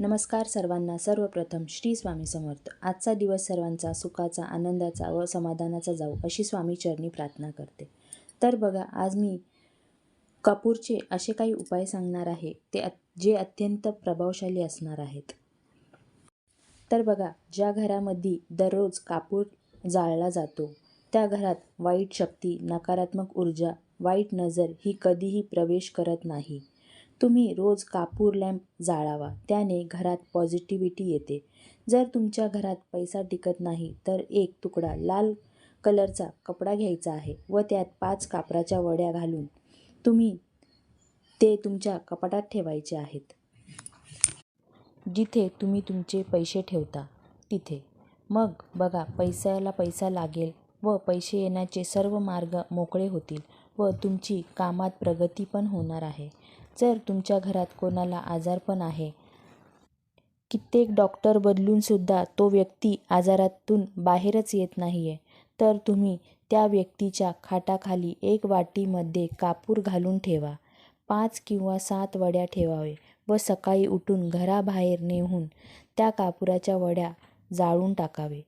नमस्कार सर्वांना. सर्वप्रथम श्री स्वामी समर्थ. आजचा दिवस सर्वांचा सुखाचा आनंदाचा व समाधानाचा जाऊ अशी स्वामी चरणी प्रार्थना करते. तर बघा आज मी कपूरचे असे काही उपाय सांगणार आहे ते जे अत्यंत प्रभावशाली असणार आहेत. तर बघा ज्या घरामध्ये दररोज कापूर जाळला जातो त्या घरात वाईट शक्ती नकारात्मक ऊर्जा वाईट नजर ही कधीही प्रवेश करत नाही. तुम्ही रोज कापूर लॅम्प जाळावा त्याने घरात पॉझिटिव्हिटी येते. जर तुमच्या घरात पैसा टिकत नाही तर एक तुकडा लाल कलरचा कपडा घ्यायचा आहे व त्यात पाच कापराच्या वड्या घालून तुम्ही ते तुमच्या कपाटात ठेवायचे आहेत. जिथे तुम्ही तुमचे पैसे ठेवता तिथे. मग बघा पैशाला पैसा लागेल व पैसे येण्याचे सर्व मार्ग मोकळे होतील व तुमची कामात प्रगती पण होणार आहे. जर तुमच्या घरात कोणाला आजारपण आहे कित्येक डॉक्टर बदलूनसुद्धा तो व्यक्ती आजारातून बाहेरच येत नाही आहे तर तुम्ही त्या व्यक्तीच्या खाटाखाली एक वाटीमध्ये कापूर घालून ठेवा. पाच किंवा सात वड्या ठेवावे व सकाळी उठून घराबाहेर नेऊन त्या कापुराच्या वड्या जाळून टाकावे.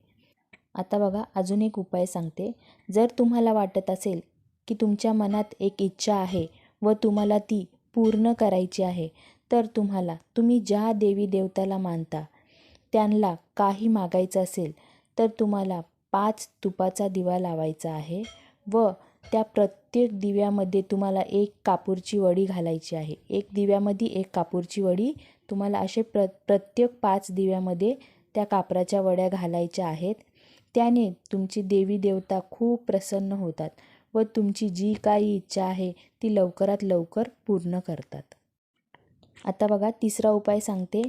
आता बघा अजून एक उपाय सांगते. जर तुम्हाला वाटत असेल की तुमच्या मनात एक इच्छा आहे व तुम्हाला ती पूर्ण करायची आहे. तर तुम्हाला तुम्ही ज्या देवी देवताला मानता त्यांना काही मागायचं असेल तर तुम्हाला पाच तुपाचा दिवा लावायचा आहे व त्या प्रत्येक दिव्यामध्ये तुम्हाला एक कापूरची वडी घालायची आहे. एक दिव्यामध्ये एक कापूरची वडी तुम्हाला असे प्र प्रत्येक पाच दिव्यामध्ये त्या कापराच्या वड्या घालायच्या आहेत. त्याने तुमची देवी देवता खूप प्रसन्न होतात. व तुमची जी काही इच्छा आहे ती लवकरात लवकर पूर्ण करतात. आता बघा तिसरा उपाय सांगते.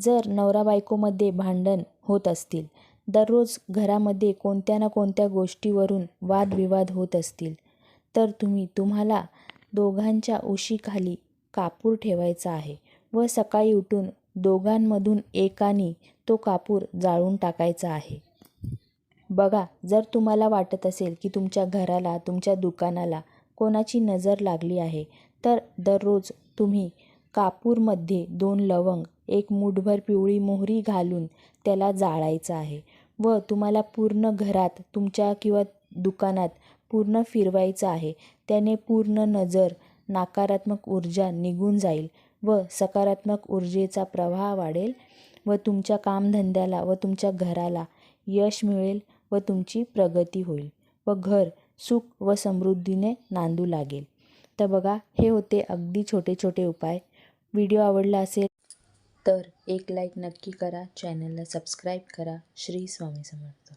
जर नवरा बायकोमध्ये भांडण होत असतील दररोज घरामध्ये कोणत्या ना कोणत्या गोष्टीवरून वादविवाद होत असतील तर तुम्ही तुम्हाला दोघांच्या उशीखाली कापूर ठेवायचा आहे व सकाळी उठून दोघांमधून एकाने तो कापूर जाळून टाकायचा आहे. बघा जर तुम्हाला वाटत असेल की तुमच्या घराला तुमच्या दुकानाला कोणाची नजर लागली आहे तर दररोज तुम्ही कापूरमध्ये दोन लवंग एक मूठभर पिवळी मोहरी घालून त्याला जाळायचं आहे व तुम्हाला पूर्ण घरात तुमच्या किंवा दुकानात पूर्ण फिरवायचं आहे. त्याने पूर्ण नजर नकारात्मक ऊर्जा निघून जाईल व सकारात्मक ऊर्जेचा प्रवाह वाढेल व तुमच्या कामधंद्याला व तुमच्या घराला यश मिळेल. व तुमची प्रगती होईल व घर सुख व समृद्धीने नांदू लागेल. तर बघा हे होते अगदी छोटे छोटे उपाय. व्हिडिओ आवडला असेल तर एक लाईक नक्की करा. चॅनलला सबस्क्राईब करा. श्री स्वामी समर्थ.